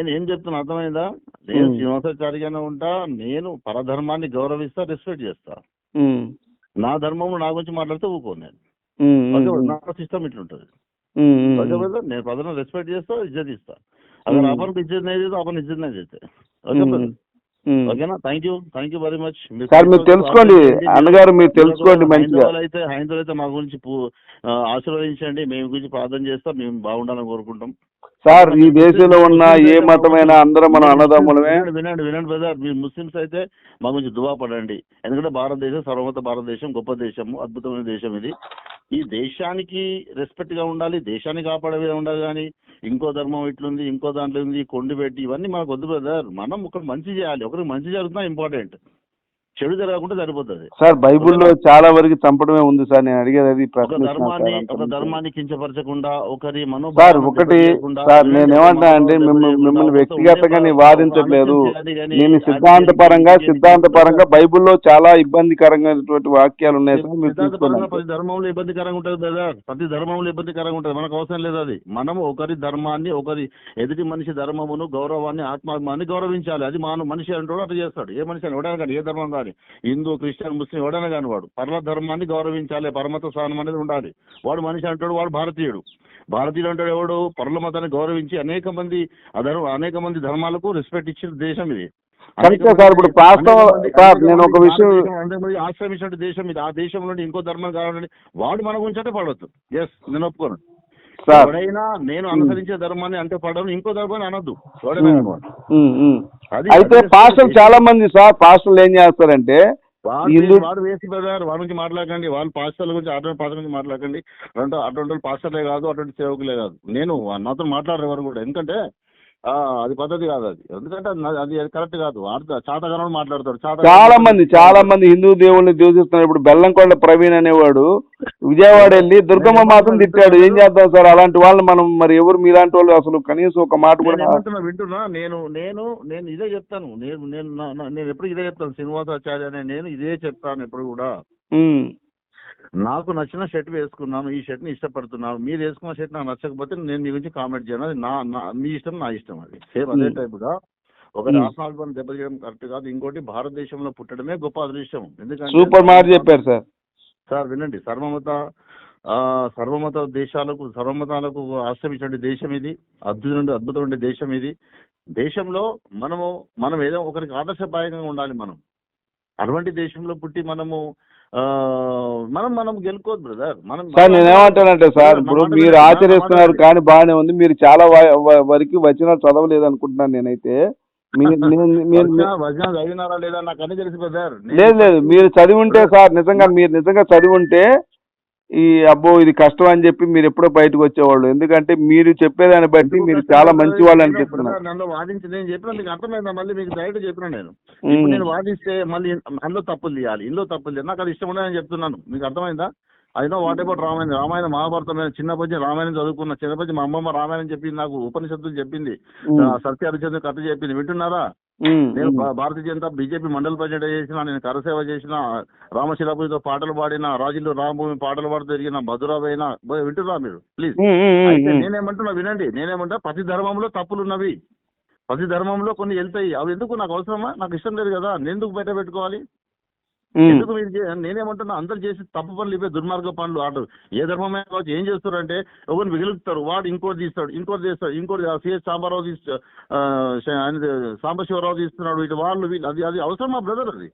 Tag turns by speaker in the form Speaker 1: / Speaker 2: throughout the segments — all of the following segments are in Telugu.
Speaker 1: నేను ఏం చెప్తున్నా అర్థమైందా? నేను శ్రీనివాసాచారిగానే ఉంటా నేను పరధర్మాన్ని గౌరవిస్తా రెస్పెక్ట్ చేస్తా. నా ధర్మంలో నా గురించి మాట్లాడితే ఊకో నేను. నా సిస్టమ్ ఇట్లుంటది. నేను ప్రజలను రెస్పెక్ట్ చేస్తా ఇజ్జతిస్తా అక్కడ అపన్ ఇజ్జత్ నేను చేస్తా అపన్
Speaker 2: ఇజ్జత్
Speaker 1: నేను
Speaker 2: చేస్తే.
Speaker 1: ఓకేనా? Thank you thank you very much
Speaker 2: sir మీరు తెలుసుకోండి. అన్నగారు మీరు తెలుసుకోండి మంచిగా
Speaker 1: అయితే హైందవులు అయితే మా గురించి ఆశీర్వదించండి. మేము గురించి ప్రార్థన చేస్తాం మేము బాగుండాలని కోరుకుంటాం.
Speaker 2: సార్ ఈ దేశంలో ఉన్న ఏ మతమైనా అందరం మనం అన్నదమ్ములమే.
Speaker 1: వినండి వినండి బ్రదర్. మీరు ముస్లిమ్స్ అయితే మా గురించి దువా పడండి. ఎందుకంటే భారతదేశం సర్వమత భారతదేశం గొప్ప దేశము అద్భుతమైన దేశం ఇది. ఈ దేశానికి రెస్పెక్ట్గా ఉండాలి దేశాన్ని కాపాడే విధంగా ఉండాలి కానీ ఇంకో ధర్మం ఇట్లుంది ఇంకో దాంట్లో ఉంది కొండి పెట్టి ఇవన్నీ మనకు వద్దు బ్రదర్. మనం ఒకటి మంచి చేయాలి. ఒకరికి మంచి జరుగుతున్నా ఇంపార్టెంట్ చెడు జరగకుండా సరిపోతుంది.
Speaker 2: సార్ బైబిల్లో చాలా వరకు చంపడమే ఉంది సార్. నేను అడిగేది అది
Speaker 1: ఒక ధర్మాన్ని ఒక ధర్మాన్ని కించపరచకుండా ఒకరి
Speaker 2: సార్ ఒకటి సార్ నేను ఏమంటా అంటే మిమ్మల్ని వ్యక్తిగతంగా నేను వాదించట్లేదు నేను
Speaker 1: అది
Speaker 2: సిద్ధాంత పరంగా
Speaker 1: ఇది- ఇది-
Speaker 2: సిద్ధాంత పరంగా బైబిల్లో చాలా ఇబ్బందికరమైనటువంటి వాక్యాలు ఉన్నాయి సార్ మీరు
Speaker 1: ప్రతి ధర్మంలో ఇబ్బందికరంగా ఉంటుంది బ్రదర్ ప్రతి ధర్మంలో ఇబ్బందికరంగా ఉంటుంది. మనకు అవసరం లేదు అది. మనం ఒకరి ధర్మాన్ని ఒకరి ఎదుటి మనిషి ధర్మమును గౌరవాన్ని ఆత్మాభిమాన్ని గౌరవించాలి. అది మాను మనిషి అంటే అట్లా చేస్తాడు. ఏ మనిషి అని ఏ ధర్మం కానీ. హిందూ క్రిస్టియన్ ముస్లిం ఎవడైనా కానీ వాడు. పరమ ధర్మాన్ని గౌరవించాలి. పరమత స్థానం అనేది ఉండాలి. వాడు మనిషి అంటాడు వాడు భారతీయుడు. భారతీయుడు అంటాడు ఎవడు? పరుల మతాన్ని గౌరవించి అనేక మంది అధర్మ అనేక మంది ధర్మాలకు రెస్పెక్ట్ ఇచ్చిన దేశం ఇది.
Speaker 2: కరెక్టే సార్, ఇప్పుడు సార్, నేను ఒక విషయం-
Speaker 1: ఆశ్రమించిన దేశం ఇది. ఆ దేశం నుండి ఇంకో ధర్మం కావాలని వాడు మన గురించి అంటే పడవచ్చు ఎస్ నేను ఒప్పుకోను. ఎవడైనా నేను అనుసరించే ధర్మాన్ని అంటే పడను ఇంకో ధర్మాన్ని అనొద్దు.
Speaker 2: అయితే
Speaker 1: అదే
Speaker 2: పాస్టర్లు చాలా మంది సార్ పాస్టర్లు ఏం చేస్తారంటే
Speaker 1: వాడు వేసి బ్రదర్ వాడి గురించి మాట్లాడకండి వాళ్ళు పాస్టర్ల గురించి అటువంటి పాస్టర్ గురించి మాట్లాడకండి. అటువంటి వాళ్ళు పాస్టర్లే కాదు అటువంటి సేవకులే కాదు. నేను నాతో మాట్లాడరు ఎవరు కూడా. ఎందుకంటే అది పద్ధతి కాదు అది. ఎందుకంటే అది- అది కరెక్ట్ కాదు. చాతగానోడు మాట్లాడతాడు.
Speaker 2: చాలా మంది చాలా మంది హిందూ దేవుళ్ళని దూషిస్తున్నారు ఇప్పుడు బెల్లంకొండ ప్రవీణ్ అనేవాడు విజయవాడ వెళ్ళి దుర్గమ్మ మాత్రం తిట్టాడు. ఏం చేద్దాం సార్? అలాంటి వాళ్ళని మనం మరి ఎవరు మీలాంటి వాళ్ళు అసలు కనీసం ఒక మాట కూడా
Speaker 1: వింటున్నా నేను నేను నేను ఇదే చెప్తాను. నేను నేను నేను ఎప్పుడు ఇదే చెప్తాను. శ్రీనివాసాచార్య అనే నేను ఇదే చెప్తాను ఎప్పుడు కూడా. నాకు నచ్చిన షర్ట్ వేసుకున్నాను ఈ షర్ట్ని ఇష్టపడుతున్నాను. మీరు వేసుకున్న షర్ట్ నాకు నచ్చకపోతే నేను నీ గురించి కామెంట్ చేయను. అది నా నా- మీ ఇష్టం నా ఇష్టం అది. సేమ్ అదే
Speaker 2: Hmm.
Speaker 1: టైప్గా ఒక. రాష్ట్రాలను దెబ్బతీయడం కరెక్ట్ కాదు. ఇంకోటి భారతదేశంలో పుట్టడమే గొప్ప అదృష్టం. ఎందుకంటే
Speaker 2: సూపర్ మాట చెప్పారు సార్.
Speaker 1: సార్ వినండి. సర్వమత సర్వమత దేశాలకు సర్వమతాలకు ఆశ్రమించే దేశం ఇది. అద్భుతం అద్భుతమైన దేశం ఇది. దేశంలో మనము మనం ఏదో ఒకరికి ఆదర్శప్రాయంగా ఉండాలి మనం. అటువంటి దేశంలో పుట్టి మనము మనం మనం గెలుకోవద్దు బ్రదర్ మనం
Speaker 2: సార్ నేను ఏమంటానంటే సార్ ఇప్పుడు మీరు ఆచరిస్తున్నారు కానీ బాగానే ఉంది. మీరు చాలా వరకు వచనాలు చదవలేదు అనుకుంటున్నాను నేనైతే
Speaker 1: లేదు
Speaker 2: లేదు మీరు చదివి ఉంటే సార్ నిజంగా మీరు నిజంగా చదివి ఉంటే ఈ అబ్బో ఇది కష్టం అని చెప్పి మీరు ఎప్పుడో బయటకు వచ్చేవాళ్ళు. ఎందుకంటే మీరు చెప్పేదాన్ని బట్టి మీరు చాలా మంచి వాళ్ళు అనిపిస్తున్నారు
Speaker 1: నన్ను వాదించి నేను చెప్పిన మీకు అర్థమైందా? మళ్ళీ మీకు డైరెక్ట్ చెప్పిన నేను. నేను వాదిస్తే మళ్ళీ అందులో తప్పులు తీయాలి. ఇందులో తప్పులు తీయాలి. నాకు అది ఇష్టం ఉండదని చెప్తున్నాను. మీకు అర్థమైందా? అయినా వాట్ అబౌట్ రామాయణం రామాయణం మహాభారతం నేను చిన్నప్పటి రామాయణం చదువుకున్నా చిన్నప్పటి నుంచి మా అమ్మమ్మ రామాయణం చెప్పింది నాకు. ఉపనిషత్తులు చెప్పింది. సత్య హరిచంద్ర కథ చెప్పింది. వింటున్నారా? నేను భారతీయ జనతా బీజేపీ మండల ప్రెసిడెంట్ చేసిన నేను కరసేవ చేసిన రామశిలాపురితో పాటలు పాడిన రాజులు రామభూమి పాటలు పాడుతూ తిరిగిన మధురాబైన వింటున్నా మీరు? ప్లీజ్. నేనేమంటున్నా వినండి. నేనేమంటా ప్రతి ధర్మంలో తప్పులు ఉన్నవి ప్రతి ధర్మంలో కొన్ని వెళ్తాయి. అవి ఎందుకు నాకు అవసరమా? నాకు ఇష్టం లేదు కదా. నేను ఎందుకు బయట పెట్టుకోవాలి. ఎందుకు మీరు నేనేమంటున్నా అందరు చేసి తప్పు పనులు ఇవే దుర్మార్గ పనులు ఆటలు. ఏ ధర్మమే కావచ్చు ఏం చేస్తారంటే ఒకరిని మిగులుతారు వాడు ఇంకోటి తీస్తాడు ఇంకోటి తీస్తాడు ఇంకోటి సిఎస్ సాంబారావు తీస్తా సాంబశివరావు తీస్తున్నాడు ఇటు వాళ్ళు వీళ్ళు అది అది అవసరమా బ్రదర్ అది.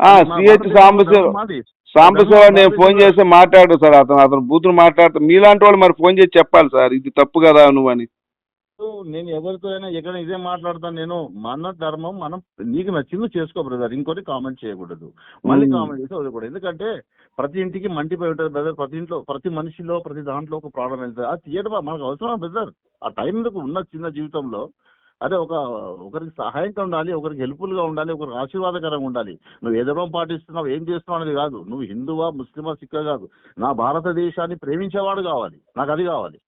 Speaker 2: ఆ,
Speaker 1: మా
Speaker 2: సిహెచ్. సాంబశివ నేను ఫోన్ చేసి మాట్లాడు సార్ అతను అతను బూతులు మాట్లాడుతూ మీలాంటి వాళ్ళు మరి ఫోన్ చేసి చెప్పాలి సార్ ఇది తప్పు కదా నువ్వు అని
Speaker 1: నేను ఎవరితో అయినా ఎక్కడ ఇదే మాట్లాడతాను నేను మన ధర్మం మనం నీకు నచ్చింది చేసుకో బ్రదర్ ఇంకోటి కామెంట్ చేయకూడదు. మళ్ళీ. కామెంట్ చేసి వదలకూడదు. ఎందుకంటే ప్రతి ఇంటికి మంటిపోయి ఉంటుంది బ్రదర్ ప్రతి ఇంట్లో ప్రతి మనిషిలో ప్రతి దాంట్లో ఒక ప్రాబ్లం వెళ్తుంది. అది తీయడం మనకు అవసరం బ్రదర్ ఆ టైం ఎందుకు ఉన్న చిన్న జీవితంలో? అదే ఒక ఒకరికి సహాయంగా ఉండాలి ఒకరికి హెల్ప్ఫుల్గా ఉండాలి ఒకరికి ఆశీర్వాదకరంగా ఉండాలి. నువ్వు ఏ ధర్మం పాటిస్తున్నావు ఏం చేస్తున్నావు అనేది కాదు. నువ్వు హిందువా ముస్లిమా సిక్క కాదు. నా భారతదేశాన్ని ప్రేమించేవాడు కావాలి. నాకు అది కావాలి.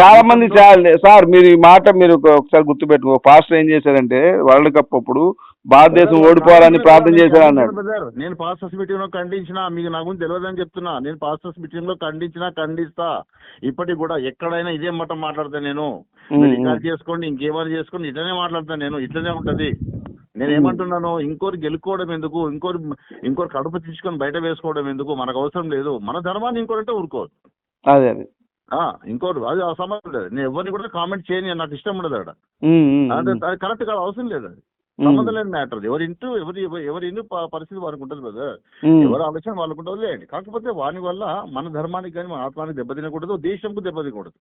Speaker 2: చాలా మంది సార్ మీరు ఈ మాట మీరు ఒక- ఒకసారి గుర్తుపెట్టుకో. పాస్టర్ ఏం చేశారంటే వరల్డ్ కప్ అప్పుడు భారతదేశం ఓడిపోవాలని ప్రార్థన చేశారు అన్నాడు.
Speaker 1: నేను పాస్టర్స్ మీటింగ్లో ఖండించిన మీకు నా గురించి తెలియదని చెప్తున్నా. నేను పాస్టర్స్ మీటింగ్లో ఖండించినా ఖండిస్తా. ఇప్పటికి కూడా ఎక్కడైనా ఇదే మాట మాట్లాడతా నేను. రికార్డ్ చేసుకోండి ఇంకేమైనా చేసుకోండి ఇట్లనే మాట్లాడతాను నేను. ఇట్లనే ఉంటది. నేను. ఏమంటున్నాను ఇంకోరు గెలుక్కోవడం ఎందుకు? ఇంకోరు ఇంకోరు కడుపు తీసుకొని బయట వేసుకోవడం ఎందుకు? మనకు అవసరం లేదు. మన ధర్మాన్ని ఇంకోరంటే ఊరుకోరు
Speaker 2: అదే అదే.
Speaker 1: ఆ, ఇంకోరు అది ఆ సమస్య లేదు. నేను ఎవరిని కూడా కామెంట్ చేయని నాకు ఇష్టం ఉండదు అక్కడ. అంటే. అది కరెక్ట్ కాదు అవసరం లేదు అది. సంబంధం లేని మ్యాటర్ ఎవరి ఇంటూ ఎవరి ఎవరి ఇంటూ పరిస్థితి వారికి ఉంటుంది
Speaker 2: ఉమ్.
Speaker 1: ఎవరి ఆలోచన వాళ్ళకు ఉంటుంది లేండి. కాకపోతే వాని వల్ల మన ధర్మానికి కానీ మన ఆత్మానికి దెబ్బతినకూడదు దేశంకు దెబ్బతినకూడదు.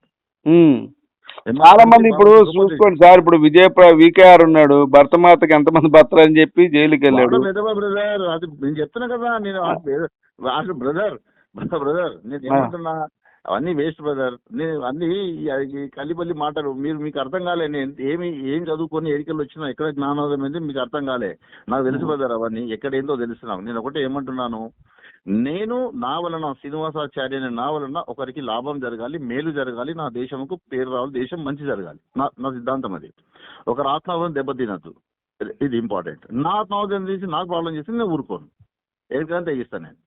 Speaker 2: చాలా మంది ఇప్పుడు చూసుకోండి సార్ ఇప్పుడు విజయ వికేఆర్ ఉన్నాడు భర్తమాతకి ఎంతమంది భర్తలు అని చెప్పి జైలుకి వెళ్ళాడు
Speaker 1: బ్రదర్ అది నేను చెప్తున్నా కదా నేను బ్రదర్ బ్రదర్ నేను ఏమంటున్నా అవన్నీ వేస్ట్ బ్రదర్. నేను అన్ని ఈ కలిపల్లి మాటలు. మీరు మీకు అర్థం కాలే. నేను ఏమి ఏం చదువుకొని ఎడికలు వచ్చినా ఎక్కడ జ్ఞానోదయం ఏంది మీకు అర్థం కాలే. నాకు తెలుసు బ్రదర్ అవన్నీ. ఎక్కడ ఏందో తెలుస్తున్నావు నేను ఒకటే ఏమంటున్నాను. నేను నా వలన శ్రీనివాసాచార్య అనే నా వలన ఒకరికి లాభం జరగాలి మేలు జరగాలి నా దేశంకు పేరు రావాలి దేశం మంచి జరగాలి. నా నా సిద్ధాంతం అది. ఒకరు ఆత్మహత్యం దెబ్బతినద్దు. ఇది ఇంపార్టెంట్ నా ఆత్మహత్యం చేసి నాకు ప్రాబ్లం చేసి నేను ఊరుకోను. ఎందుకంటే తెగిస్తాను నేను.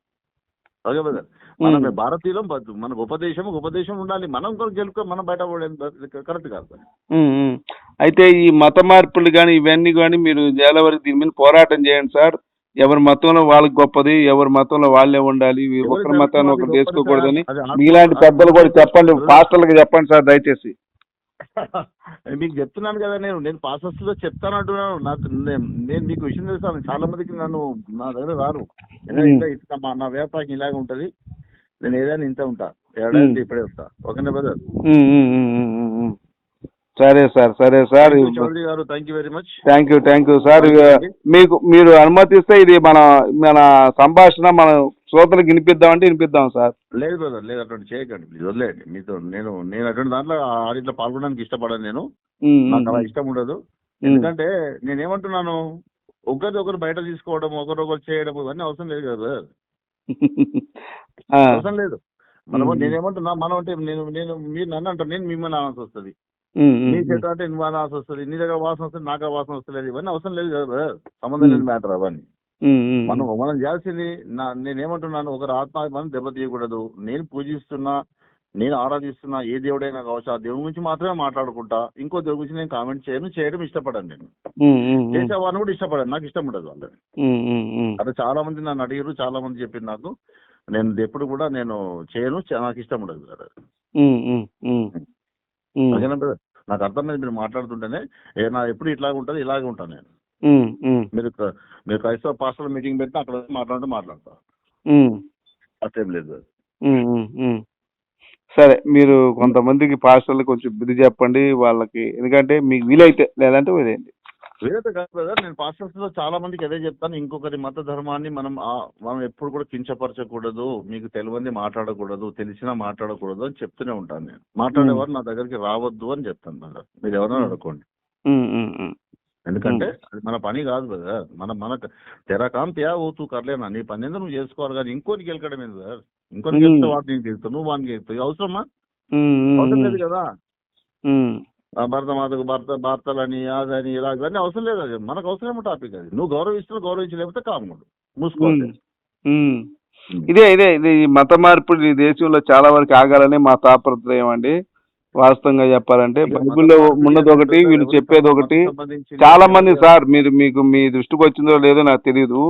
Speaker 1: Okay brother. మనం. భారతీయులం మనకు ఉపదేశం ఉపదేశం ఉండాలి. మనం కూడా గెలుకో మనం బయట కరెక్ట్ కాదు సార్.
Speaker 2: అయితే ఈ మత మార్పులు కానీ ఇవన్నీ కానీ మీరు చాలా వరకు దీని మీద పోరాటం చేయండి సార్. ఎవరి మతంలో వాళ్ళకి గొప్పది ఎవరి మతంలో వాళ్ళే ఉండాలి. ఒకరి మతాన్ని ఒకరు చేసుకోకూడదని. మీలాంటి పెద్దలు కూడా చెప్పండి పాస్టర్లకు చెప్పండి సార్ దయచేసి.
Speaker 1: మీకు చెప్తున్నాను కదా నేను నేను పాసెస్లో చెప్తాను అంటున్నాను. నాకు నేను మీకు విషయం తెలుస్తాను చాలా మందికి నన్ను నా దగ్గర రారు. మా- నా వ్యాపారం ఇలాగ ఉంటది. నేను ఏదైనా ఇంత ఉంటా. ఏడాది ఇప్పుడే ఉంటా ఓకేనా బ్రదర్
Speaker 2: సరే సార్ సరే సార్.
Speaker 1: గారు thank you very much.
Speaker 2: Thank you thank you sir. మీకు మీరు అనుమతిస్తే ఇది మన మన సంభాషణ మన శ్రోతలకు వినిపిద్దామంటే వినిపిద్దాం సార్.
Speaker 1: లేదు బ్రదర్ లేదు అటువంటి చేయకండి ప్లీజ్ వదిలేయండి. మీతో నేను నేను అటువంటి దాంట్లో ఆడిట్లో పాల్గొనడానికి ఇష్టపడను నేను. నాకు అలా ఇష్టం ఉండదు. ఎందుకంటే నేను ఏమంటున్నాను ఒకరిది ఒకరు బయట తీసుకోవడం ఒకరొకరు చేయడం ఇవన్నీ అవసరం లేదు కదా.
Speaker 2: ఆ,
Speaker 1: అవసరం లేదు. మనం. నేనేమంటున్నా మనం అంటే నేను నేను మీరు నన్ను అంటారు నేను మిమ్మల్ని అనాల్సి వస్తుంది నీ. చేత అంటే నువ్వు అనాల్సి వస్తుంది నీ దగ్గర వాసన వస్తుంది నాకు వాసన వస్తలేదు. ఇవన్నీ అవసరం లేదు కదా. సంబంధం లేని మ్యాటర్ అవన్నీ. మనం మనం చేయాల్సింది నేనేమంటున్నాను ఒకరు ఆత్మాభిమానం దెబ్బతీయకూడదు. నేను పూజిస్తున్నా నేను ఆరాధిస్తున్నా ఏ దేవుడైనా కావచ్చు ఆ దేవుడి గురించి మాత్రమే మాట్లాడుకుంటా. ఇంకో దేవుడి గురించి నేను కామెంట్ చేయను చేయడం ఇష్టపడను నేను. చేసే వాడిని కూడా ఇష్టపడను నాకు ఇష్టం ఉండదు వాళ్ళని. అదే చాలా మంది నన్ను అడిగారు చాలా మంది చెప్పింది నాకు. నేను ఎప్పుడు కూడా నేను చేయను నాకు ఇష్టం ఉండదు కదా.
Speaker 2: ఉమ్,
Speaker 1: ఓకేనా brother? నాకు అర్థమైంది మీరు మాట్లాడుతుంటేనే ఏ నా ఎప్పుడు ఇట్లాగే ఉంటుంది ఇలాగే ఉంటాను నేను. మీరు మీరు క్రైస్తవ పాస్టర్ల మీటింగ్ పెట్టినా అక్కడ మాట్లాడితే మాట్లాడతా. అట్లేం లేదు.
Speaker 2: సరే మీరు కొంతమందికి పాస్టర్లు కొంచెం బుద్ధి చెప్పండి వాళ్ళకి ఎందుకంటే మీకు వీలైతే లేదంటే వదిలేయండి
Speaker 1: వేరే కాదు బ్రదర్ నేను పాస్టర్స్లో చాలా మందికి అదే చెప్తాను. ఇంకొకరి మత ధర్మాన్ని మనం మనం ఎప్పుడు కూడా కించపరచకూడదు మీకు తెలియంది మాట్లాడకూడదు తెలిసినా మాట్లాడకూడదు అని చెప్తూనే ఉంటాను నేను. మాట్లాడేవారు నా దగ్గరికి రావద్దు అని చెప్తాను బ్రదర్ మీరు ఎవరైనా అడుకోండి. ఎందుకంటే అది మన పని కాదు కదా మన మన తెర కామ్ త్యా ఓ తూ కర్లేనా? నీ పని ఏందో నువ్వు చేసుకోవాలి కానీ ఇంకోటి గెలకడం ఏంది సార్ ఇంకోటి. గెలిస్తే వాడిని నీకు గెలుస్తావు నువ్వు వాడిని గెలుస్తావు. అవసరమా? అవసరం. లేదు కదా? ఆ భర్త భర్తలని అదని ఇలా ఇవన్నీ అవసరం లేదు అది. మనకు అవసరమే టాపిక్ అది. నువ్వు గౌరవిస్తున్నా గౌరవించలేకపోతే కాముడు
Speaker 2: ఉమ్. ఇదే ఇదే ఇది ఈ మత మార్పులు ఈ దేశంలో చాలా వరకు ఆగాలని మా తాపత్రయం అండి. వాస్తవంగా చెప్పాలంటే బైబిల్లో ఉన్నది ఒకటి వీళ్ళు చెప్పేది ఒకటి. చాలా మంది సార్ మీరు మీకు మీ దృష్టికి వచ్చిందో లేదో నాకు తెలియదు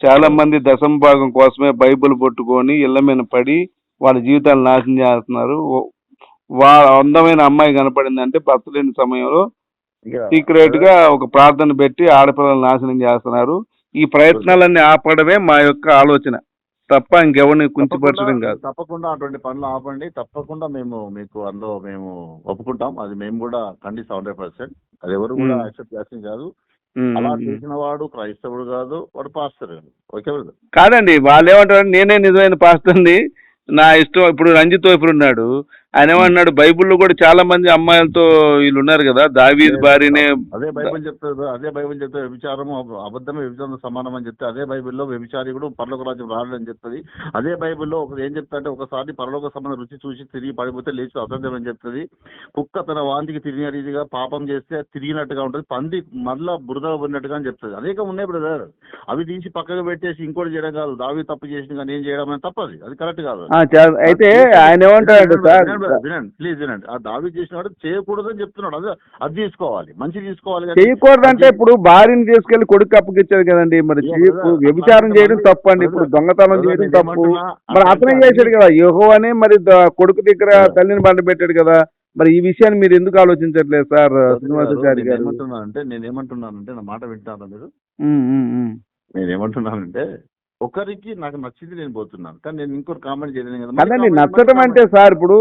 Speaker 2: చాలా మంది దశమ భాగం కోసమే బైబిల్ పట్టుకొని ఇళ్ళ మీద పడి వాళ్ళ జీవితాలు నాశనం చేస్తున్నారు. వాళ్ళ అందమైన అమ్మాయి కనపడిందంటే భర్త లేని సమయంలో సీక్రెట్గా ఒక ప్రార్థన పెట్టి ఆడపిల్లలు నాశనం చేస్తున్నారు. ఈ ప్రయత్నాలన్నీ ఆపడమే మా యొక్క ఆలోచన. తప్ప ఇంకెవరిని కుంచిపరచడం కాదు.
Speaker 1: తప్పకుండా అటువంటి పనులు ఆపండి. తప్పకుండా మేము మీకు అందులో మేము ఒప్పుకుంటాం. అది మేము కూడా ఖండిస్తాం హండ్రెడ్ పర్సెంట్. అది ఎవరు కూడా. యాక్సెప్ట్ కాదు. అలా. చేసిన వాడు క్రైస్తవుడు కాదు వాడు పాస్టర్ ఓకే
Speaker 2: కాదండి వాళ్ళు ఏమంటారు నేనే నిజమైన పాస్తుంది నా ఇష్టం ఇప్పుడు రంజిత్ వైపు ఉన్నాడు ఆయన ఏమన్నాడు బైబిల్లో కూడా చాలా మంది అమ్మాయిలతో వీళ్ళు ఉన్నారు కదా దావీద్ భార్యనే
Speaker 1: అదే బైబిల్ చెప్తారు అదే బైబిల్ చెప్తే వ్యభిచారం అబద్ధమే వ్యభిచారం సమానం అని చెప్తే అదే బైబిల్లో వ్యభిచారికుడు పరలోక రాజ్యం రాడని చెప్తుంది. అదే బైబిల్లో ఒక ఏం చెప్తా అంటే ఒకసారి పరలోక సంబంధం రుచి చూసి తిరిగి పడిపోతే లేచి అసాధ్యం అని చెప్తుంది. కుక్క తన వాంతికి తిరిగిన రీతిగా పాపం చేస్తే తిరిగినట్టుగా ఉంటుంది పంది మళ్ళా బురద ఉన్నట్టుగా అని చెప్తుంది. అనేకం ఉన్నాయి బ్రదర్. అవి తీసి పక్కకు పెట్టేసి ఇంకోటి చేయడం కాదు. దావి తప్పు చేసిన కానీ ఏం చేయడం అనేది తప్పది. అది కరెక్ట్ కాదు
Speaker 2: అయితే ఆయన ఏమంటాడంటే సార్
Speaker 1: వినండి ప్లీజ్ వినండి. ఆ దావి చేయకూడదని చెప్తున్నాడు. అదే అది తీసుకోవాలి. మంచి తీసుకోవాలి కానీ
Speaker 2: చేయకూడదంటే ఇప్పుడు భార్యని తీసుకెళ్ళి కొడుకు అప్పగిచ్చాడు కదండి. మరి వ్యభిచారం చేయడం తప్పు అండి. ఇప్పుడు దొంగతనం చేయడం తప్పు. మరి అతనే చేశాడు కదా. యోహో అనే మరి కొడుకు దగ్గర తల్లిని బండ పెట్టాడు కదా. మరి ఈ విషయాన్ని మీరు ఎందుకు ఆలోచించట్లేదు సార్ శ్రీనివాసాచారి గారు?
Speaker 1: ఏమంటున్నానంటే నేను ఏమంటున్నానంటే నా మాట వింటారా మీరు. నేను ఏమంటున్నానంటే ఒకరికి నాకు నచ్చింది నేను పోతున్నాను. కానీ నేను ఇంకోటి కామెంట్ చేయలేను కదా.
Speaker 2: నచ్చటం అంటే సార్ ఇప్పుడు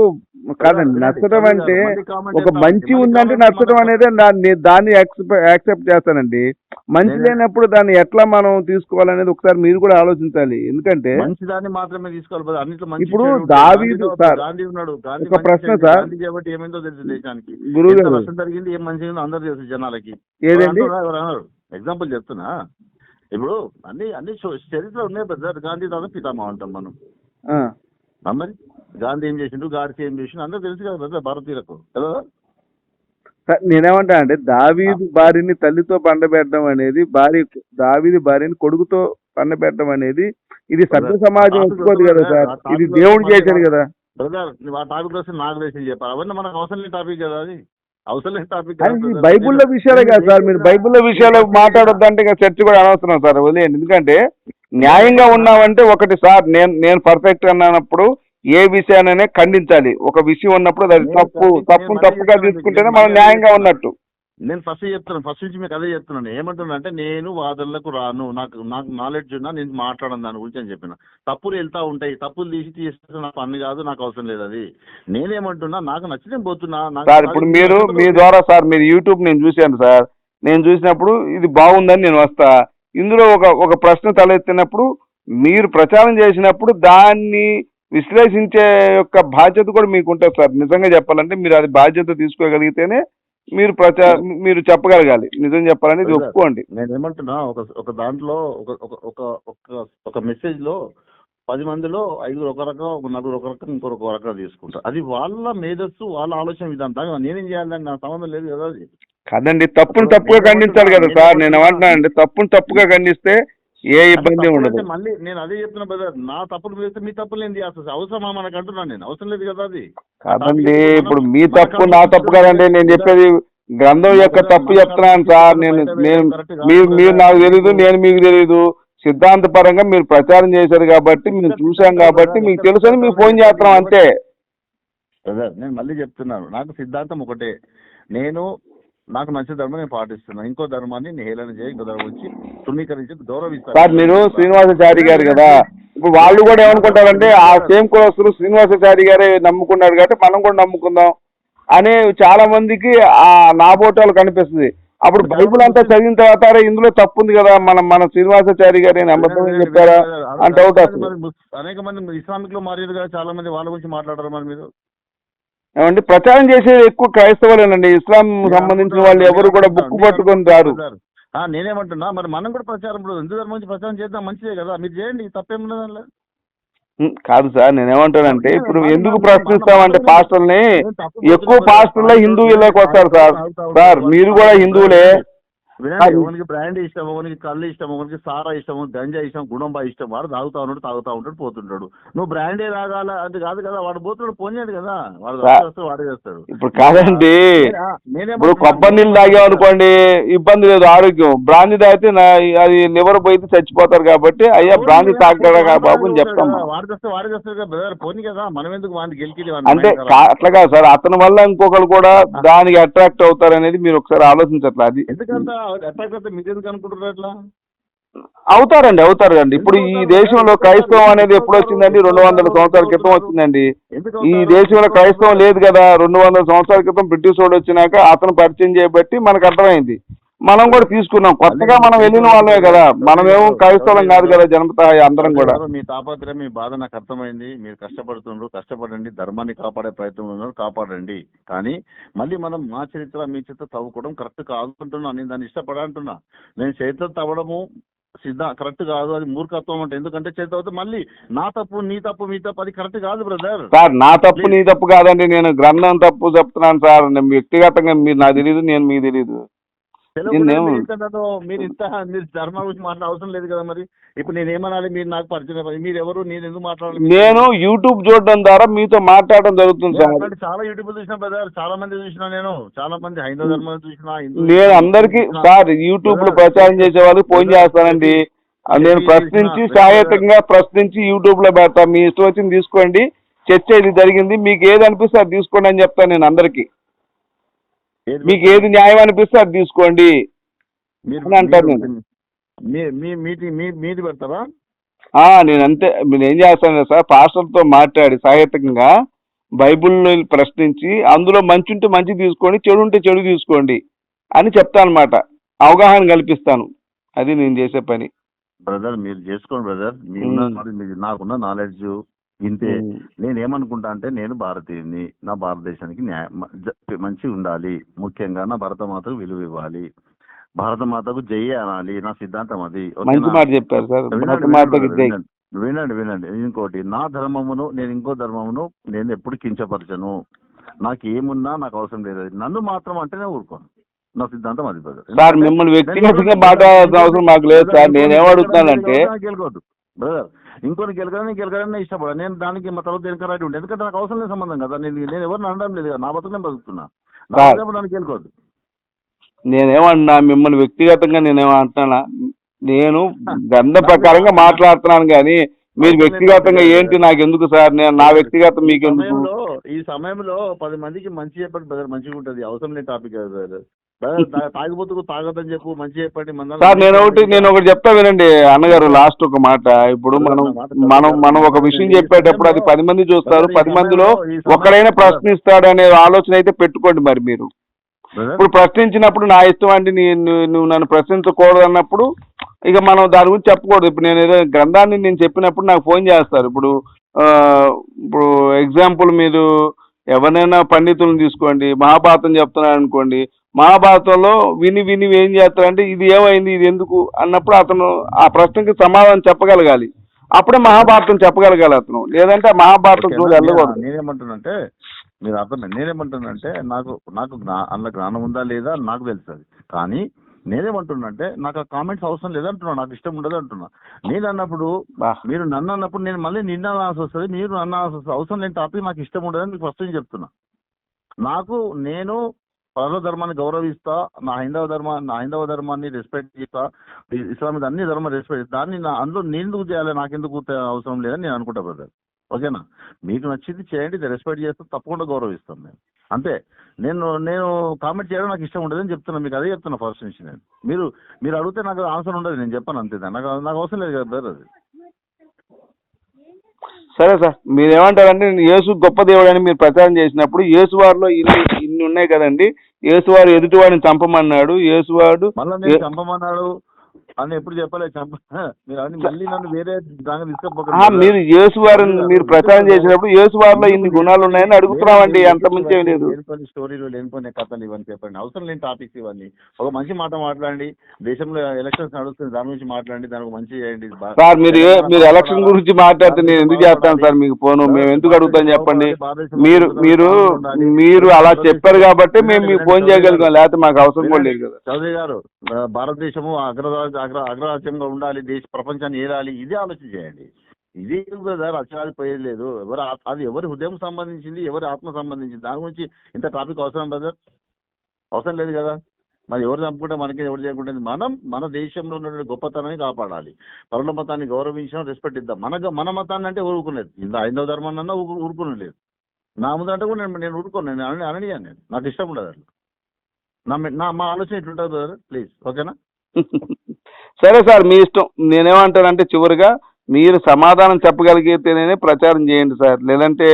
Speaker 2: కాదండి నచ్చటం అంటే ఒక మంచి ఉందంటే నచ్చటం అనేది దాన్ని దాన్ని యాక్సెప్ట్ చేస్తానండి. మంచి లేనప్పుడు దాన్ని ఎట్లా మనం తీసుకోవాలనేది ఒకసారి మీరు కూడా ఆలోచించాలి. ఎందుకంటే
Speaker 1: మంచి దాన్ని మాత్రమే తీసుకోవాలి. అన్నిట్లో మంచి
Speaker 2: ఇప్పుడు. దావీదు సార్,
Speaker 1: గాంధీ ఉన్నాడు.
Speaker 2: ఒక ప్రశ్న. సార్.
Speaker 1: ఏమైందో తెలుసు దేశానికి.
Speaker 2: గురువు
Speaker 1: జరిగింది ఏం మంచిగా అందరూ తెలుసు జనాలకి.
Speaker 2: ఏదండి?
Speaker 1: ఎగ్జాంపుల్ చెప్తున్నా. ఇప్పుడు అన్ని అన్ని చరిత్ర ఉన్నాయి బ్రదర్ గాంధీ తాత పితామా అంటాం మనం. మరి గాంధీ ఏం చేసిండు? గాడ్సే ఏం చేసిండు? అందరూ తెలుసు కదా బ్రదర్ భారతీయులకు. కదా?
Speaker 2: నేనేమంటా అంటే దావీదు భార్యని తల్లితో పండబెట్టడం అనేది భార్య దావీది భార్యని కొడుకుతో పండబెట్టడం అనేది ఇది సభ్య సమాజం ఒప్పుకోదు కదా సార్. ఇది దేవుడు చేశాడు కదా.
Speaker 1: బ్రదర్ ఆ టాపిక్ వస్తే నాకు తెలిసి చెప్పాలి. అవన్నీ మనకు అవసరం లేని టాపిక్ కదా అది. అవసరం టాపిక్
Speaker 2: బైబిల్లో విషయాలే కాదు సార్. మీరు బైబిల్లో విషయాలు మాట్లాడొద్దంటే ఇక చర్చ కూడా అనవసరం సార్. వదిలేయండి. ఎందుకంటే న్యాయంగా ఉన్నామంటే ఒకటి సార్. నేను నేను పర్ఫెక్ట్ అన్నప్పుడు ఏ విషయాన్ని ఖండించాలి. ఒక విషయం ఉన్నప్పుడు అది తప్పు తప్పును తప్పుగా తీసుకుంటేనే మనం న్యాయంగా ఉన్నట్టు.
Speaker 1: నేను ఫస్ట్ చెప్తున్నాను ఫస్ట్ నుంచి మీకు అదే చెప్తున్నాను ఏమంటున్నా అంటే నేను వాదనలకు రాను. నాకు నాకు నాలెడ్జ్ ఉన్నా నేను మాట్లాడను దాని గురించి అని చెప్పిన. తప్పులు వెళ్తా ఉంటాయి. తప్పులు తీసి తీస్తే నా పని కాదు నాకు అవసరం లేదు అది. నేనేమంటున్నా నాకు నచ్చితే పోతున్నా.
Speaker 2: సార్ ఇప్పుడు మీరు మీ ద్వారా సార్ మీరు యూట్యూబ్ నేను చూశాను సార్. నేను చూసినప్పుడు ఇది బాగుందని నేను వస్తా. ఇందులో ఒక ఒక ప్రశ్న తలెత్తినప్పుడు మీరు ప్రచారం చేసినప్పుడు దాన్ని విశ్లేషించే యొక్క బాధ్యత కూడా మీకు ఉంటుంది సార్. నిజంగా చెప్పాలంటే మీరు అది బాధ్యత తీసుకోగలిగితేనే మీరు ప్రచార మీరు చెప్పగలగాలి. నిజం చెప్పాలంటే ఇది ఒప్పుకోండి.
Speaker 1: నేను ఏమంటున్నా ఒక ఒక దాంట్లో ఒక ఒక ఒక ఒక ఒక మెసేజ్లో పది మందిలో ఐదుగురు ఒక రకం ఒక నలుగురు ఒక రకం ఇంకొక ఒక రకం తీసుకుంటారు అది వాళ్ళ మేధస్సు వాళ్ళ ఆలోచన విధానం. దాకా నేనేం చేయాలని నా సంబంధం లేదు కదా అది.
Speaker 2: కదండి తప్పును తప్పుగా ఖండించాలి కదా సార్. నేను ఏమంటున్నానండి తప్పును తప్పుగా ఖండిస్తే ఏ ఇబ్బంది ఉండదు.
Speaker 1: మళ్ళీ నేను అదే చెప్తున్నా బ్రదర్ నా తప్పులు చేస్తే మీ తప్పులు ఏంది అసలు అవసరమా మనకు అంటున్నాను నేను. అవసరం లేదు కదా అది.
Speaker 2: కాదండి ఇప్పుడు మీ తప్పు నా తప్పు కదండి నేను చెప్పేది గ్రంథం యొక్క తప్పు చెప్తున్నాను సార్. నేను నేను మీరు మీరు నాకు తెలియదు నేను మీకు తెలియదు సిద్ధాంత పరంగా మీరు ప్రచారం చేశారు కాబట్టి మేము చూసాం కాబట్టి మీకు తెలుసు అని మీకు ఫోన్ చేస్తున్నాం అంతే.
Speaker 1: బ్రదర్ నేను మళ్ళీ చెప్తున్నాను. నాకు సిద్ధాంతం ఒకటే. నేను నాకు నచ్చే ధర్మం నేను పాటిస్తున్నాను ఇంకో ధర్మాన్ని నేను హేళన చేయి ఇంకో ధర్మం వచ్చి తృణీకరించి గౌరవిస్తాను.
Speaker 2: సార్ మీరు శ్రీనివాసాచారి గారు కదా. ఇప్పుడు వాళ్ళు కూడా ఏమనుకుంటారంటే ఆ సేమ్ కులస్తులు శ్రీనివాసాచారి గారే నమ్ముకున్నాడు కాబట్టి మనం కూడా నమ్ముకుందాం అనే చాలా మందికి ఆ నాబోటాలు కనిపిస్తుంది. అప్పుడు బైబిల్ అంతా చదివిన తర్వాత "అరే, ఇందులో తప్పు ఉంది కదా మనం మన శ్రీనివాసాచారి గారు అబద్ధం చెప్పారా? అని డౌట్ వస్తుంది.
Speaker 1: అనేక మంది ఇస్లామిక్లో మారారు కదా చాలా మంది వాళ్ళ గురించి మాట్లాడారు మరి మీరు?
Speaker 2: ఏమండి? ప్రచారం చేసేది ఎక్కువ క్రైస్తవులేనండి. ఇస్లాం సంబంధించిన వాళ్ళు ఎవరు కూడా బుక్ పట్టుకొని రారు.
Speaker 1: నేనేమంటున్నా మరి మనం కూడా ప్రచారం హిందూ ధర్మం నుంచి ప్రచారం చేద్దాం మంచిదే కదా. మీరు చేయండి
Speaker 2: ఉం, కాదు సార్ నేను ఏమంటానంటే ఇప్పుడు ఎందుకు ప్రశ్నిస్తామంటే పాస్టర్ని ఎక్కువ పాస్టర్లే హిందువులోకి వస్తారు సార్. సార్ మీరు కూడా హిందువులే.
Speaker 1: వినండి ఒకనికి బ్రాండ్ ఇష్టం ఒకనికి కళ్ళు ఇష్టం ఒకనికి సారా ఇష్టం గంజా ఇష్టం గుణంబా ఇష్టం వాడు తాగుతా ఉన్నాడు తాగుతా ఉంటాడు పోతుంటాడు. నువ్వు బ్రాండే తాగాల అది కాదు కదా వాడు పోతున్నాడు పోనీయాడు కదా. వాడు చేస్తాడు వాడే చేస్తాడు.
Speaker 2: ఇప్పుడు కాదండి. ఇప్పుడు కొబ్బరి నీళ్ళు తాగామనుకోండి ఇబ్బంది లేదు ఆరోగ్యం. బ్రాంతి తాగితే అది లివర్ పోయితే చచ్చిపోతారు కాబట్టి అయ్యా బ్రాంతి తాగడా బాబు అని చెప్తాం.
Speaker 1: వాడు చేస్తే వాడే చేస్తాడు కదా బ్రదర్ పోనీ కదా మనం ఎందుకు వాడిని గెలికి
Speaker 2: అంటే అట్లా కాదు సార్ అతని వల్ల ఇంకొకరు కూడా దానికి అట్రాక్ట్ అవుతారు అనేది మీరు ఒకసారి ఆలోచించట్లా అది
Speaker 1: ఎందుకంత అటాక్ అయితే మీరు ఎందుకు అనుకుంటున్నారు అట్లా
Speaker 2: అవుతారండి అవుతారు అండి ఇప్పుడు ఈ దేశంలో క్రైస్తవం అనేది ఎప్పుడు వచ్చిందండి? రెండు వందల సంవత్సరాల క్రితం వచ్చిందండి. ఈ? దేశంలో క్రైస్తవం లేదు కదా. రెండు వందల సంవత్సరాల క్రితం బ్రిటిష్ వాడు వచ్చినాక అతను పరిచయం చేయబట్టి మనకు అర్థమైంది. మనం కూడా తీసుకున్నాం. కొత్తగా మనం వెళ్ళిన వాళ్ళే కదా. మనమేమో క్రైస్తవం కాదు కదా జనపత అందరం కూడా.
Speaker 1: మీ తాపత్రయం మీ బాధ నాకు అర్థమైంది. మీరు కష్టపడుతున్నారు కష్టపడండి ధర్మాన్ని కాపాడే ప్రయత్నం ఉన్నారు కాపాడండి. కానీ మళ్ళీ మనం మా చరిత్ర మీ చరిత్ర తవ్వుకోవడం కరెక్ట్ కాదు అంటున్నా. నేను దాన్ని ఇష్టపడంటున్నా నేను చరిత్ర తవ్వడము సిద్ధ కరెక్ట్ కాదు. అది మూర్ఖత్వం అంటే. ఎందుకంటే అవుతే మళ్ళీ నా తప్పు నీ తప్పు మీ తప్పు అది కరెక్ట్ కాదు బ్రదర్.
Speaker 2: సార్ నా తప్పు నీ తప్పు కాదండి. నేను గ్రంథం తప్పు చెప్తున్నాను సార్. వ్యక్తిగతంగా మీరు నాకు తెలియదు నేను మీకు తెలియదు నిన్నేమో-
Speaker 1: మీరు ఇంత మీరు ధర్మం గురించి మాట్లాడే అవసరం లేదు కదా మరి. ఇప్పుడు నేను ఏమనాలి? మీరు నాకు పరిచయం మీరు ఎవరు? నేను ఎందుకు మాట్లాడాలి?
Speaker 2: నేను యూట్యూబ్ చూడడం ద్వారా మీతో మాట్లాడడం జరుగుతుంది సార్.
Speaker 1: చాలా యూట్యూబ్ చూసిన బ్రదర్ చాలా మంది చూసిన నేను. చాలా మంది హైందవ ధర్మం చూసిన
Speaker 2: నేను అందరికి. సార్ యూట్యూబ్లో ప్రచారం చేసే వాళ్ళకి ఫోన్ చేస్తానండి. నేను ప్రశ్నించి సాహిత్యంగా ప్రశ్నించి యూట్యూబ్లో పెడతా. మీ ఇష్టం వచ్చింది తీసుకోండి. చర్చ ఇది జరిగింది. మీకు ఏది అనిపిస్తే అది తీసుకోండి అని చెప్తాను నేను అందరికి. మీకు ఏది న్యాయం అనిపిస్తే అది తీసుకోండి
Speaker 1: మీరు
Speaker 2: అని నేను.
Speaker 1: మీ మీది మీ మీది పెడతారా?
Speaker 2: నేను అంతే నేను ఏం చేస్తాను సార్ పాస్టర్తో మాట్లాడి సాహిత్యంగా బైబిల్ని ప్రశ్నించి అందులో మంచి ఉంటే మంచి తీసుకోండి చెడు ఉంటే చెడు తీసుకోండి అని చెప్తాను అనమాట అవగాహన కల్పిస్తాను. అది నేను చేసే పని.
Speaker 1: బ్రదర్ మీరు చేసుకోండి బ్రదర్. నాకున్న నాలెడ్జ్. ఇంతే. నేను ఏమనుకుంటా అంటే నేను భారతీయుని నా భారతదేశానికి న్యాయ మంచి ఉండాలి. ముఖ్యంగా నా భరతమాతకు విలువ ఇవ్వాలి. భారతమాతకు జై అనాలి. నా సిద్ధాంతం అది.
Speaker 2: చెప్పారు సార్.
Speaker 1: వినండి, వినండి, ఇంకోటి నా ధర్మమును నేను ఇంకో ధర్మమును నేను ఎప్పుడు కించపరచను. నాకు ఏమున్నా నాకు అవసరం లేదు. నన్ను మాత్రం అంటేనే ఊరుకోను. నా సిద్ధాంతం అది.
Speaker 2: సార్ మిమ్మల్ని వ్యక్తిగతంగా మాట్లాడాల్సిన అవసరం మాకు లేదు సార్.
Speaker 1: గెలకొద్దు బ్రదర్ ఇంకొని గెలకడని గెలకడని ఇష్టపడ. నేను దానికి మా తర్వాత వెనక రైట్ ఉండే ఎందుకంటే నాకు అవసరం లేదు సంబంధం కదా. నేను నేను ఎవరిని అనడం లేదు కదా. నా బతుకు నేను బతుకుతున్నా. నా దానికి గెలుకోవద్దు.
Speaker 2: నేనేమన్నా మిమ్మల్ని వ్యక్తిగతంగా నేనేమో అంటున్నా నేను గంధ ప్రకారంగా మాట్లాడుతున్నాను కానీ మీరు వ్యక్తిగతంగా ఏంటి నాకు ఎందుకు సార్? నేను నా వ్యక్తిగతం మీకు
Speaker 1: ఈ సమయంలో ఈ సమయంలో పది మందికి మంచి చెప్పండి బ్రదర్ మంచిగా ఉంటుంది. అవసరం లేని టాపిక్ కదా బ్రదర్ బ్రదర్ తా- తాగిపోతుకు తాగదని చెప్పు మంచి చెప్పండి
Speaker 2: సార్ నేను ఒకటి నేను ఒకటి చెప్తా వినండి అన్నగారు లాస్ట్ ఒక మాట. ఇప్పుడు మనం మనం మనం ఒక విషయం చెప్పేటప్పుడు అది పది మంది చూస్తారు పది మందిలో ఒకడైనా ప్రశ్నిస్తాడు అనే ఆలోచన అయితే పెట్టుకోండి మరి మీరు. ఇప్పుడు ప్రశ్నించినప్పుడు నా ఇష్టం అండి నేను నువ్వు నన్ను ప్రశ్నించకూడదు అన్నప్పుడు ఇక మనం దాని గురించి చెప్పకూడదు. ఇప్పుడు నేను ఏదో గ్రంథాన్ని నేను చెప్పినప్పుడు నాకు ఫోన్ చేస్తారు. ఇప్పుడు ఇప్పుడు ఎగ్జాంపుల్ మీరు ఎవరినైనా పండితులను తీసుకోండి మహాభారతం చెప్తున్నాడు అనుకోండి మహాభారతంలో విని విని ఏం చేస్తారంటే ఇది ఏమైంది ఇది ఎందుకు అన్నప్పుడు అతను ఆ ప్రశ్నకి సమాధానం చెప్పగలగాలి. అప్పుడే మహాభారతం చెప్పగలగాలి అతను. లేదంటే మహాభారతం వెళ్ళకూడదు.
Speaker 1: నేను- నేనేమంటున్నానంటే మీరు అర్థం నేనేమంటున్నానంటే నాకు నాకు అందులో జ్ఞానం ఉందా లేదా నాకు తెలుసు అది. కానీ నేనేమంటున్నానంటే నాకు ఆ కామెంట్స్ అవసరం లేదంటున్నా నాకు ఇష్టం ఉండదు అంటున్నా. నేను అన్నప్పుడు. మీరు నన్ను అన్నప్పుడు నేను మళ్ళీ నిన్న అనాల్సి వస్తుంది మీరు నన్ను అనాల్సి వస్తుంది. అవసరం లేని టాపిక్ నాకు ఇష్టం ఉండదని మీకు ఫస్ట్ నేను చెప్తున్నా. నాకు నేను పర్వ ధర్మాన్ని గౌరవిస్తా నా హైందవ ధర్మ నా హైందవ ధర్మాన్ని రెస్పెక్ట్ చేస్తా ఇస్లామిక్ అన్ని ధర్మ రెస్పెక్ట్ దాన్ని నా అందులో నేను ఎందుకు చేయాలి నాకెందుకు అవసరం లేదని నేను అనుకుంటా బ్రదర్ ఓకేనా? మీకు నచ్చింది చేయండి ఇది రెస్పెక్ట్ చేస్తే తప్పకుండా గౌరవిస్తాం మేము అంతే. నేను నేను కామెంట్ చేయడం నాకు ఇష్టం ఉండదని చెప్తున్నా. మీకు అదే చెప్తున్నా ఫస్ట్ నుంచి నేను. మీరు మీరు అడిగితే నాకు ఆన్సర్ ఉండదు నేను చెప్పాను అంతే. నాకు నాకు అవసరం లేదు కదా బ్రదర్ అది.
Speaker 2: సరే సార్ మీరు ఏమంటారంటే నేను యేసు గొప్ప దేవుడు అని మీరు ప్రచారం చేసినప్పుడు యేసు వారిలో ఇన్ని ఇన్ని ఉన్నాయి కదండి. యేసు వారు ఎదుటివాడిని చంపమన్నాడు. యేసువాడు
Speaker 1: నేను చంపమన్నాడు. అని ఎప్పుడు మీరు మళ్ళీ నన్ను వేరే తీసుకపోకండి
Speaker 2: మీరు యేసు వారిని మీరు ప్రచారం చేసినప్పుడు యేసు వారిలో ఇన్ని గుణాలు ఉన్నాయని అడుగుతున్నామండి అంత మంచి లేదు.
Speaker 1: లేనిపోని స్టోరీలు లేనిపోయిన కథలు ఇవన్నీ చెప్పండి. అవసరం లేని టాపిక్స్ ఇవన్నీ. ఒక మంచి మాట మాట్లాడండి. దేశంలో ఎలక్షన్స్ నడుస్తుంది దాని గురించి మాట్లాడండి. దానికి మంచి చేయండి
Speaker 2: సార్ మీరు మీరు ఎలక్షన్ గురించి మాట్లాడితే నేను ఎందుకు చేస్తాను సార్ మీకు ఫోను? మేము ఎందుకు అడుగుతాం చెప్పండి. మీరు మీరు మీరు అలా చెప్పారు కాబట్టి మేము మీకు ఫోన్ చేయగలిగాం లేకపోతే మాకు అవసరం కూడా లేదు కదా.
Speaker 1: చౌదరి గారు భారతదేశము అగ్రరాజ్య అగ్ర అగ్రరాజ్యంగా ఉండాలి దేశ ప్రపంచాన్ని ఏలాలి ఇదే ఆలోచన చేయండి. ఇది బ్రదర్ అక్షరాలు పోయేది లేదు ఎవరు అది ఎవరి హృదయం సంబంధించింది ఎవరి ఆత్మ సంబంధించింది? దాని గురించి ఇంత టాపిక్ అవసరం బ్రదర్ అవసరం లేదు కదా? మరి ఎవరు చంపుకుంటే మనకి ఎవరు చేయకుంటే? మనం మన దేశంలో ఉన్నటువంటి గొప్పతనాన్ని కాపాడాలి. పరుల మతాన్ని గౌరవించడం రెస్పెక్ట్ ఇద్దాం. మన మన మతాన్ని అంటే ఊరుకునేది ఇంత హైందవ ధర్మాన్ని అన్నా ఊరుకునలేదు నా ముందు అంటే కూడా నేను నేను ఊరుకోను నేను అని అనడియాను నేను. నాకు ఇష్టం ఉండదు అట్లా. నా నా మా ఆలోచన ఇట్లుంటుంది బ్రదర్ ప్లీజ్ ఓకేనా
Speaker 2: సరే సార్ మీ ఇష్టం. నేనేమంటానంటే చివరిగా మీరు సమాధానం చెప్పగలిగితేనే ప్రచారం చేయండి సార్. లేదంటే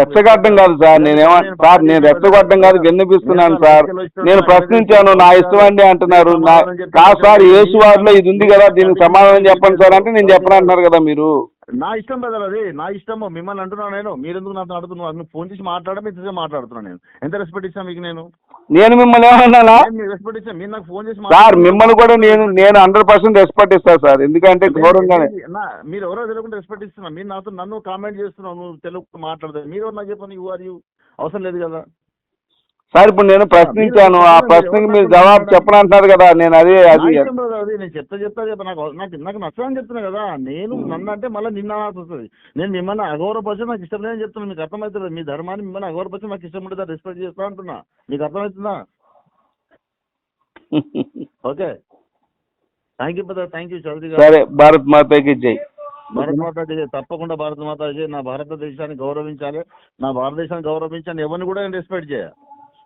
Speaker 2: రెచ్చగొట్టడం కాదు సార్. నేనేమో సార్ నేను రెచ్చగొట్టడం కాదు. విన్నపిస్తున్నాను సార్? నేను ప్రశ్నించాను. నా ఇష్టం అండి అంటున్నారు. నా కాదు సార్ యేసు వారిలో ఇది ఉంది కదా. దీనికి సమాధానం చెప్పండి సార్ అంటే నేను చెప్పను అంటున్నారు కదా మీరు.
Speaker 1: నా ఇష్టం బ్రదర్ అది. నా ఇష్టము. మిమ్మల్ని అంటున్నాను నేను. మీరు ఎందుకు నాతో అడుగుతున్నాను మీరు ఫోన్ చేసి మాట్లాడడం ఇంతసేపు మాట్లాడుతున్నాను నేను. ఎంత రెస్పెక్ట్ ఇచ్చాను మీకు నేను?
Speaker 2: నేను మిమ్మల్ని ఏమన్నానా
Speaker 1: రెస్పెక్ట్ ఇచ్చాను మీరు నాకు ఫోన్ చేసి
Speaker 2: సార్. మిమ్మల్ని కూడా నేను నేను హండ్రెడ్ పర్సెంట్ రెస్పెక్ట్ ఇస్తాను సార్. ఎందుకంటే గౌరవంగానే
Speaker 1: నా- మీరు ఎవరో తెలియకుండా రెస్పెక్ట్ ఇస్తున్నా మీరు నాతో నన్ను కామెంట్ చేస్తున్నావు. నువ్వు తెలుగు మాట్లాడదు మీరు నాకు చెప్పండి యూ ఆర్ యూ అవసరం లేదు కదా.
Speaker 2: సార్ ఇప్పుడు నేను ప్రశ్నించాను. ఆ ప్రశ్నకి మీరు జవాబు చెప్పనంటున్నారు కదా నేను అదే అది.
Speaker 1: నేను చెప్తా చెప్తా చెప్ప నాకు నాకు నాకు నచ్చదని చెప్తున్నా కదా. నేను నన్ను అంటే మళ్ళీ నిన్న వస్తుంది నేను మిమ్మల్ని అగౌరవపరిచి నాకు ఇష్టం లేదని చెప్తున్నా. మీకు అర్థమవుతుంది మీ ధర్మాన్ని మిమ్మల్ని అగౌరవపరిచి నాకు ఇష్టం ఉంటుంది రెస్పెక్ట్ చేస్తా అంటున్నా. మీకు అర్థమవుతుందా? Okay. Thank you brother thank you Chaudhary garu.
Speaker 2: సరే భారత్ మాతకి జై.
Speaker 1: భారత మాత. తప్పకుండా భారత మాత. నా భారతదేశాన్ని గౌరవించాలి. నా భారతదేశాన్ని గౌరవించాలి. ఎవరిని కూడా నేను రెస్పెక్ట్ చేయాలి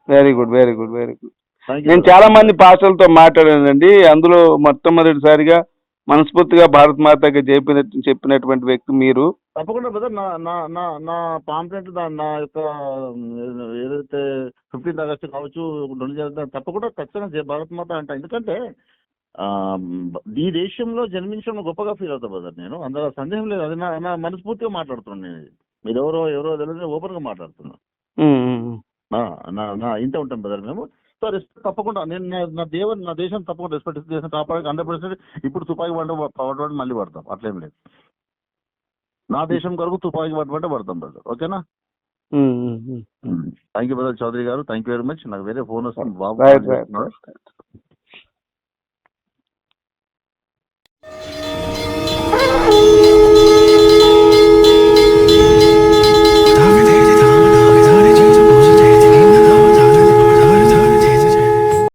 Speaker 2: very good very good very good నేను చాలా మంది పాస్టర్లతో మాట్లాడానండి. అందులో మొట్టమొదటిసారిగా మనస్ఫూర్తిగా భారత్ మాతకి చెప్పిన చెప్పినటువంటి వ్యక్తి మీరు.
Speaker 1: తప్పకుండా బ్రదర్ నా నా నా నా పాంప్లెట్ నా యొక్క ఏదైతే ఫిఫ్టీన్త్ ఆగస్ట్ కావచ్చు రెండు జరుగుతుంది తప్పకుండా ఖచ్చితంగా భారత్ మాత అంట. ఎందుకంటే ఈ దేశంలో జన్మించడం గొప్పగా ఫీల్ అవుతా బ్రదర్ నేను. అందులో సందేహం లేదు. అది నా మనస్ఫూర్తిగా మాట్లాడుతున్నాను నేను. ఇది. మీరు ఎవరో ఎవరో తెలియదు ఓపెన్గా మాట్లాడుతున్నాను ఇంత ఉంటాం బ్రదర్ మేము. సో రెస్పెక్ట్ తప్పకుండా. నేను నా దేవుని నా దేశం తప్పకుండా రెస్పెక్ట్ దేశం కాపాడక హండ్రెడ్ పర్సెంట్ ఇప్పుడు తుపాకీ పంట పడబడి మళ్ళీ పడతాం. అట్లేం లేదు. నా దేశం కొరకు తుపాకీ పట్టుబట్టే పడతాం బ్రదర్ ఓకేనా. థ్యాంక్ యూ బ్రదర్ చౌదరి గారు. థ్యాంక్ యూ వెరీ మచ్ నాకు వేరే ఫోన్ వస్తుంది. బాబు